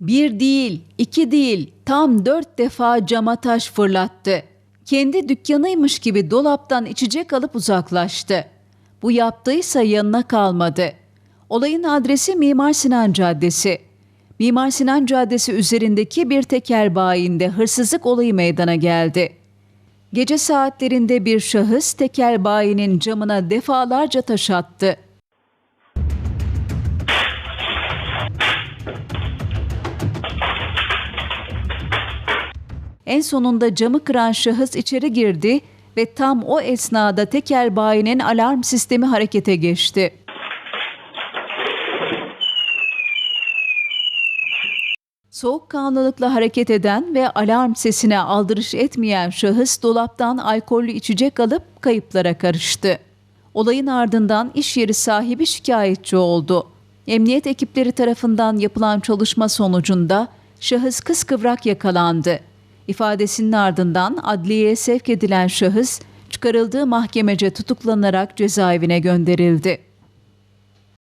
Bir değil, iki değil, tam dört defa cama taş fırlattı. Kendi dükkanıymış gibi dolaptan içecek alıp uzaklaştı. Bu yaptıysa yanına kalmadı. Olayın adresi Mimar Sinan Caddesi. Mimar Sinan Caddesi üzerindeki bir tekel bayinde hırsızlık olayı meydana geldi. Gece saatlerinde bir şahıs tekel bayinin camına defalarca taş attı. En sonunda camı kıran şahıs içeri girdi ve tam o esnada tekel bayinin alarm sistemi harekete geçti. Soğukkanlılıkla hareket eden ve alarm sesine aldırış etmeyen şahıs dolaptan alkollü içecek alıp kayıplara karıştı. Olayın ardından iş yeri sahibi şikayetçi oldu. Emniyet ekipleri tarafından yapılan çalışma sonucunda şahıs kıskıvrak yakalandı. İfadesinin ardından adliyeye sevk edilen şahıs çıkarıldığı mahkemece tutuklanarak cezaevine gönderildi.